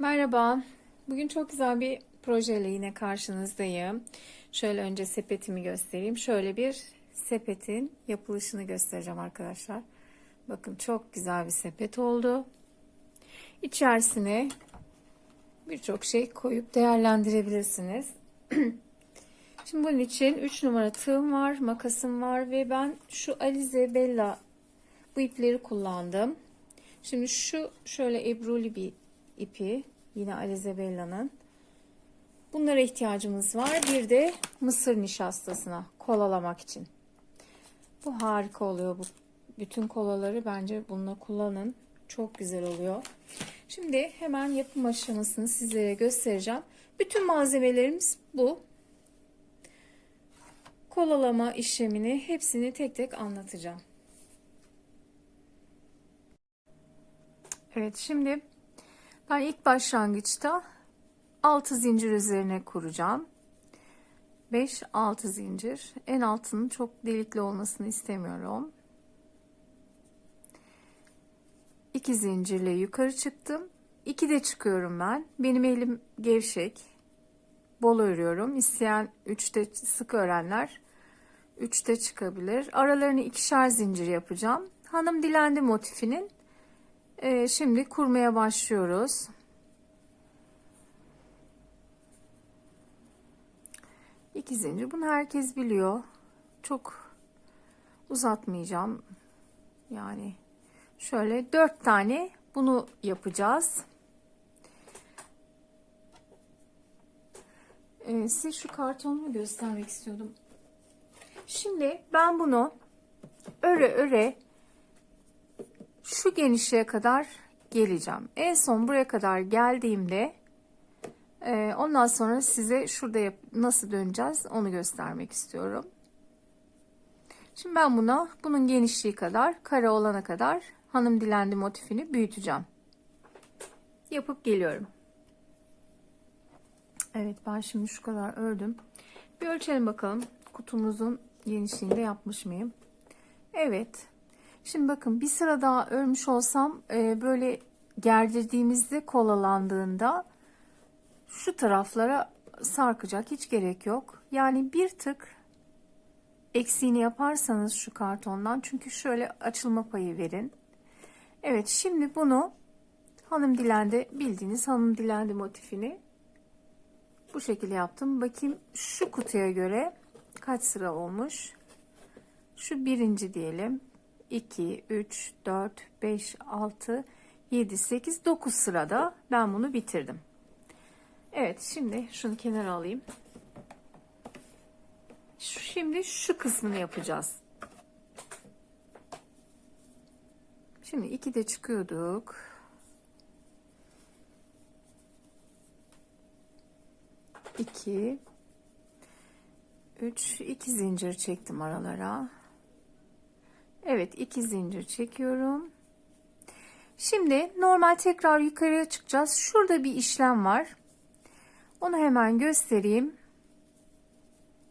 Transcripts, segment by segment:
Merhaba. Bugün çok güzel bir projeyle yine karşınızdayım. Şöyle önce sepetimi göstereyim. Şöyle bir sepetin yapılışını göstereceğim arkadaşlar. Bakın çok güzel bir sepet oldu. İçerisine birçok şey koyup değerlendirebilirsiniz. Şimdi bunun için 3 numara tığım var, makasım var ve ben şu Alize Bella bu ipleri kullandım. Şimdi şu şöyle ebruli bir ipi yine Alize Bella'nın. Bunlara ihtiyacımız var. Bir de mısır nişastasına kolalamak için. Bu harika oluyor bu. Bütün kolaları bence bununla kullanın. Çok güzel oluyor. Şimdi hemen yapım aşamasını sizlere göstereceğim. Bütün malzemelerimiz bu. Kolalama işlemini hepsini tek tek anlatacağım. Evet şimdi ben ilk başlangıçta 6 zincir üzerine kuracağım. 5 6 zincir. En altının çok delikli olmasını istemiyorum. 2 zincirle yukarı çıktım. 2 de çıkıyorum ben. Benim elim gevşek. Bol örüyorum. İsteyen 3'te sık örenler 3'te çıkabilir. Aralarını ikişer zincir yapacağım. Hanım dilendi motifinin ee, şimdi kurmaya başlıyoruz. İki zincir. Bunu herkes biliyor. Çok uzatmayacağım. Yani şöyle dört tane bunu yapacağız. Ee, size şu kartonumu göstermek istiyordum. Şimdi ben bunu öre öre şu genişliğe kadar geleceğim. En son buraya kadar geldiğimde e, ondan sonra size şurada yap, nasıl döneceğiz onu göstermek istiyorum. Şimdi ben buna bunun genişliği kadar kare olana kadar hanım dilendi motifini büyüteceğim. Yapıp geliyorum. Evet ben şimdi şu kadar ördüm. Bir ölçelim bakalım kutumuzun genişliğinde yapmış mıyım? Evet Şimdi bakın bir sıra daha örmüş olsam e, böyle gerdirdiğimizde kolalandığında şu taraflara sarkacak hiç gerek yok. Yani bir tık eksiğini yaparsanız şu kartondan çünkü şöyle açılma payı verin. Evet şimdi bunu hanım dilendi bildiğiniz hanım dilendi motifini bu şekilde yaptım. Bakayım şu kutuya göre kaç sıra olmuş. Şu birinci diyelim. 2, 3, 4, 5, 6, 7, 8, 9 sırada ben bunu bitirdim. Evet şimdi şunu kenara alayım. Şimdi şu kısmını yapacağız. Şimdi 2'de çıkıyorduk. İki, üç, iki zincir çektim aralara. Evet iki zincir çekiyorum. Şimdi normal tekrar yukarıya çıkacağız. Şurada bir işlem var. Onu hemen göstereyim.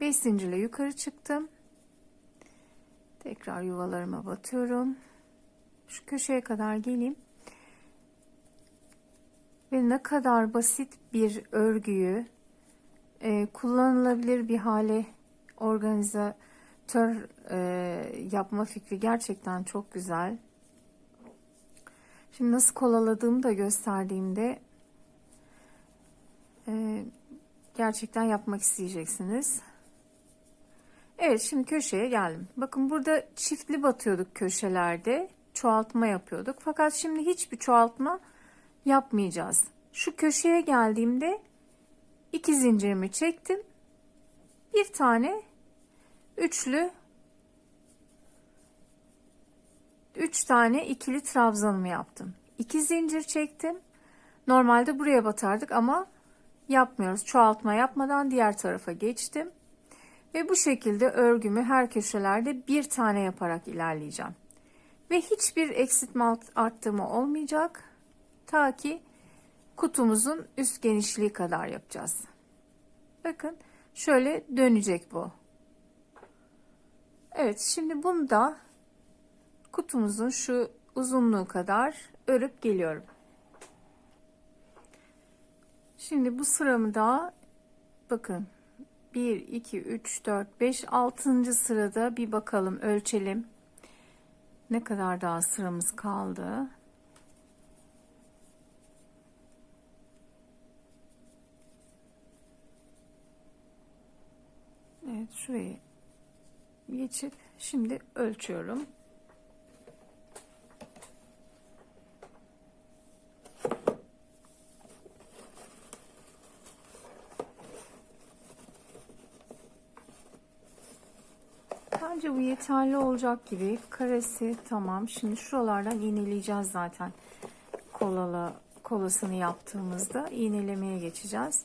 5 zincirle yukarı çıktım. Tekrar yuvalarıma batıyorum. Şu köşeye kadar geleyim. Ve ne kadar basit bir örgüyü e, kullanılabilir bir hale organize tör e, yapma fikri gerçekten çok güzel. Şimdi nasıl kolaladığımı da gösterdiğimde e, gerçekten yapmak isteyeceksiniz. Evet şimdi köşeye geldim. Bakın burada çiftli batıyorduk köşelerde. Çoğaltma yapıyorduk. Fakat şimdi hiçbir çoğaltma yapmayacağız. Şu köşeye geldiğimde iki zincirimi çektim. Bir tane üçlü 3 tane ikili trabzanımı yaptım. 2 zincir çektim. Normalde buraya batardık ama yapmıyoruz. Çoğaltma yapmadan diğer tarafa geçtim. Ve bu şekilde örgümü her köşelerde bir tane yaparak ilerleyeceğim. Ve hiçbir eksiltme arttırma olmayacak. Ta ki kutumuzun üst genişliği kadar yapacağız. Bakın şöyle dönecek bu. Evet şimdi bunu da kutumuzun şu uzunluğu kadar örüp geliyorum. Şimdi bu sıramı da bakın 1, 2, 3, 4, 5, 6. sırada bir bakalım ölçelim. Ne kadar daha sıramız kaldı. Evet şurayı geçip şimdi ölçüyorum. Bence bu yeterli olacak gibi. Karesi tamam. Şimdi şuralardan iğneleyeceğiz zaten. Kolalı, kolasını yaptığımızda iğnelemeye geçeceğiz.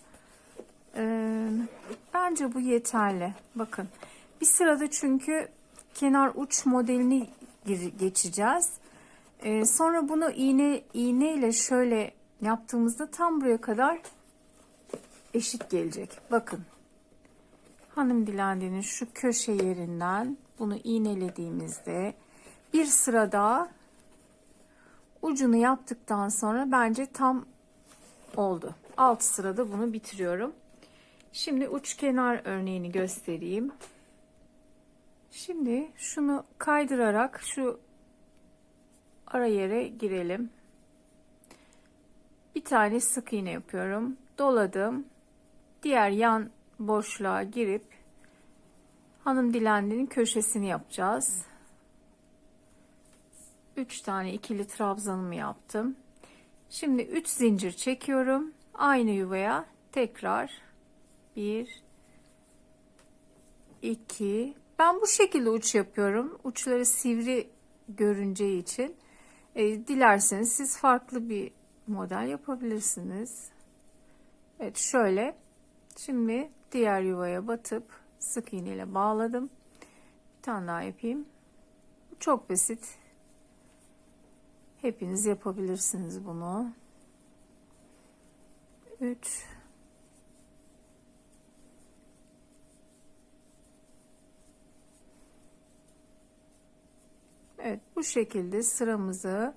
Ee, bence bu yeterli. Bakın. Bir sırada çünkü kenar uç modelini geçeceğiz. Ee, sonra bunu iğne iğne ile şöyle yaptığımızda tam buraya kadar eşit gelecek. Bakın. Hanım Dilandi'nin şu köşe yerinden bunu iğnelediğimizde bir sıra daha ucunu yaptıktan sonra bence tam oldu. Alt sırada bunu bitiriyorum. Şimdi uç kenar örneğini göstereyim. Şimdi şunu kaydırarak şu ara yere girelim. Bir tane sık iğne yapıyorum. Doladım. Diğer yan boşluğa girip hanım dilendinin köşesini yapacağız. 3 tane ikili trabzanımı yaptım. Şimdi 3 zincir çekiyorum. Aynı yuvaya tekrar 1 2 ben bu şekilde uç yapıyorum. Uçları sivri görüneceği için. E, dilerseniz siz farklı bir model yapabilirsiniz. Evet şöyle. Şimdi diğer yuvaya batıp sık iğne ile bağladım. Bir tane daha yapayım. Çok basit. Hepiniz yapabilirsiniz bunu. 3 Evet bu şekilde sıramızı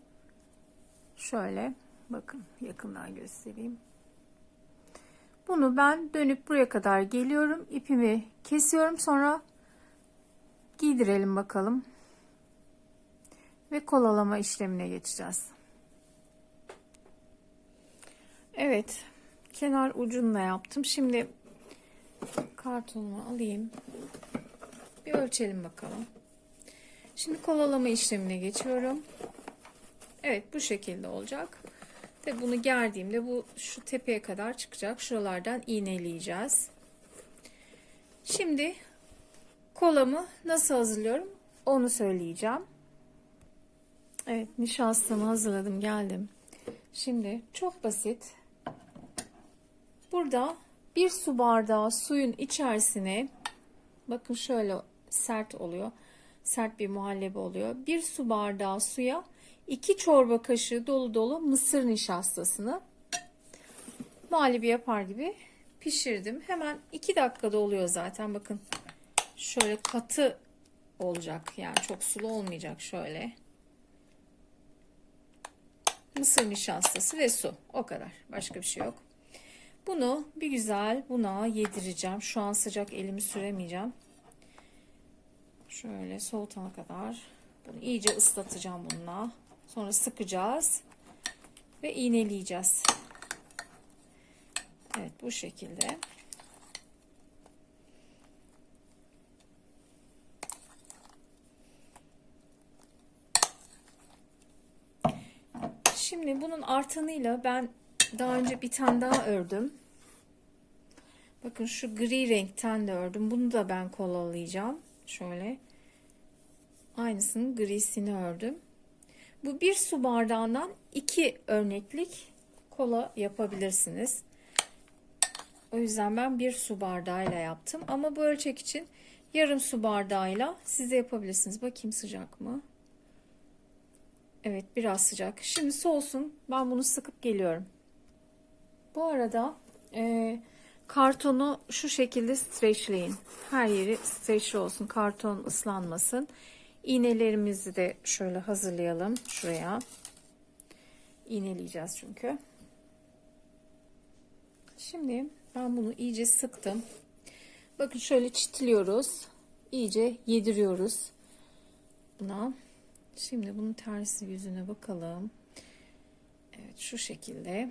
şöyle bakın yakından göstereyim. Bunu ben dönüp buraya kadar geliyorum. ipimi kesiyorum. Sonra giydirelim bakalım. Ve kolalama işlemine geçeceğiz. Evet. Kenar ucunu yaptım. Şimdi kartonumu alayım. Bir ölçelim bakalım. Şimdi kolalama işlemine geçiyorum. Evet bu şekilde olacak. Ve bunu gerdiğimde bu şu tepeye kadar çıkacak. Şuralardan iğneleyeceğiz. Şimdi kolamı nasıl hazırlıyorum onu söyleyeceğim. Evet nişastamı hazırladım geldim. Şimdi çok basit. Burada bir su bardağı suyun içerisine bakın şöyle sert oluyor. Sert bir muhallebi oluyor. Bir su bardağı suya 2 çorba kaşığı dolu dolu mısır nişastasını muhallebi yapar gibi pişirdim. Hemen 2 dakikada oluyor zaten. Bakın şöyle katı olacak. Yani çok sulu olmayacak şöyle. Mısır nişastası ve su. O kadar. Başka bir şey yok. Bunu bir güzel buna yedireceğim. Şu an sıcak elimi süremeyeceğim. Şöyle soğutana kadar bunu iyice ıslatacağım bununla. Sonra sıkacağız ve iğneleyeceğiz. Evet bu şekilde. Şimdi bunun artanıyla ben daha önce bir tane daha ördüm. Bakın şu gri renkten de ördüm. Bunu da ben kolalayacağım. Şöyle. Aynısının grisini ördüm. Bu bir su bardağından iki örneklik kola yapabilirsiniz. O yüzden ben bir su bardağıyla yaptım. Ama bu ölçek için yarım su bardağıyla siz de yapabilirsiniz. Bakayım sıcak mı? Evet biraz sıcak. Şimdi soğusun. Ben bunu sıkıp geliyorum. Bu arada e, kartonu şu şekilde streçleyin. Her yeri streçli olsun. Karton ıslanmasın. İğnelerimizi de şöyle hazırlayalım şuraya. İğneleyeceğiz çünkü. Şimdi ben bunu iyice sıktım. Bakın şöyle çitiliyoruz. İyice yediriyoruz. Buna. Şimdi bunun tersi yüzüne bakalım. Evet şu şekilde.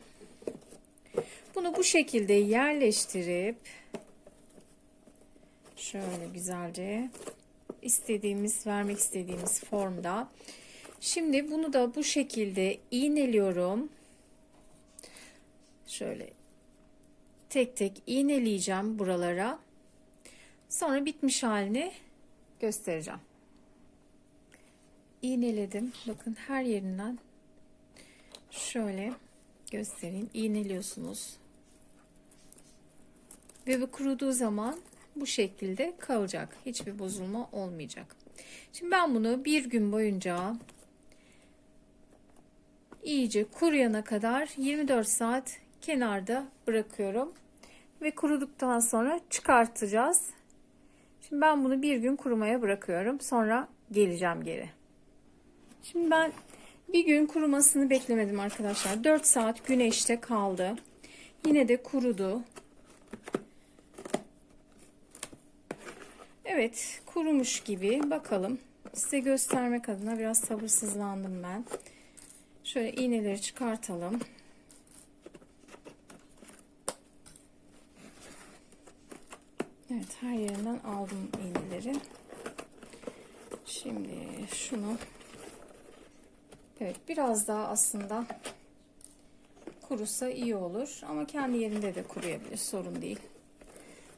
Bunu bu şekilde yerleştirip şöyle güzelce istediğimiz vermek istediğimiz formda. Şimdi bunu da bu şekilde iğneliyorum. Şöyle tek tek iğneleyeceğim buralara. Sonra bitmiş halini göstereceğim. İğneledim. Bakın her yerinden şöyle göstereyim. İğneliyorsunuz. Ve bu kuruduğu zaman bu şekilde kalacak. Hiçbir bozulma olmayacak. Şimdi ben bunu bir gün boyunca iyice kuruyana kadar 24 saat kenarda bırakıyorum. Ve kuruduktan sonra çıkartacağız. Şimdi ben bunu bir gün kurumaya bırakıyorum. Sonra geleceğim geri. Şimdi ben bir gün kurumasını beklemedim arkadaşlar. 4 saat güneşte kaldı. Yine de kurudu. Evet kurumuş gibi bakalım. Size göstermek adına biraz sabırsızlandım ben. Şöyle iğneleri çıkartalım. Evet her yerinden aldım iğneleri. Şimdi şunu Evet biraz daha aslında kurusa iyi olur ama kendi yerinde de kuruyabilir sorun değil.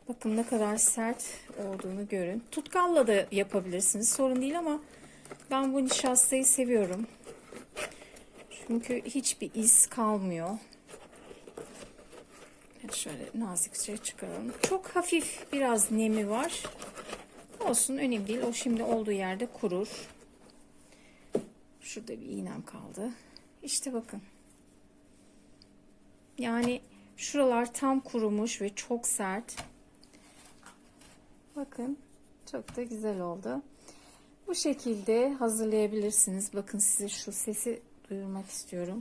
Bakın ne kadar sert olduğunu görün. Tutkalla da yapabilirsiniz sorun değil ama ben bu nişastayı seviyorum. Çünkü hiçbir iz kalmıyor. Şöyle nazikçe çıkaralım. Çok hafif biraz nemi var. Olsun önemli değil. O şimdi olduğu yerde kurur. Şurada bir iğnem kaldı. İşte bakın. Yani şuralar tam kurumuş ve çok sert. Bakın çok da güzel oldu. Bu şekilde hazırlayabilirsiniz. Bakın size şu sesi duyurmak istiyorum.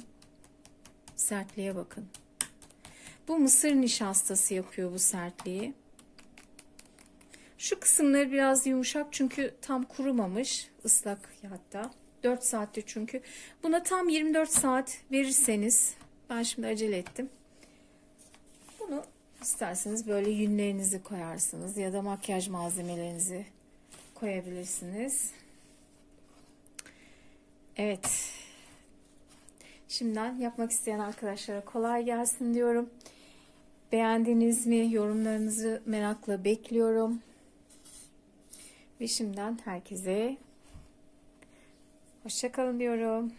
Sertliğe bakın. Bu mısır nişastası yapıyor bu sertliği. Şu kısımları biraz yumuşak çünkü tam kurumamış. ıslak hatta. 4 saatte çünkü. Buna tam 24 saat verirseniz ben şimdi acele ettim. İsterseniz böyle yünlerinizi koyarsınız ya da makyaj malzemelerinizi koyabilirsiniz. Evet. Şimdiden yapmak isteyen arkadaşlara kolay gelsin diyorum. Beğendiniz mi? Yorumlarınızı merakla bekliyorum. Ve şimdiden herkese hoşçakalın diyorum.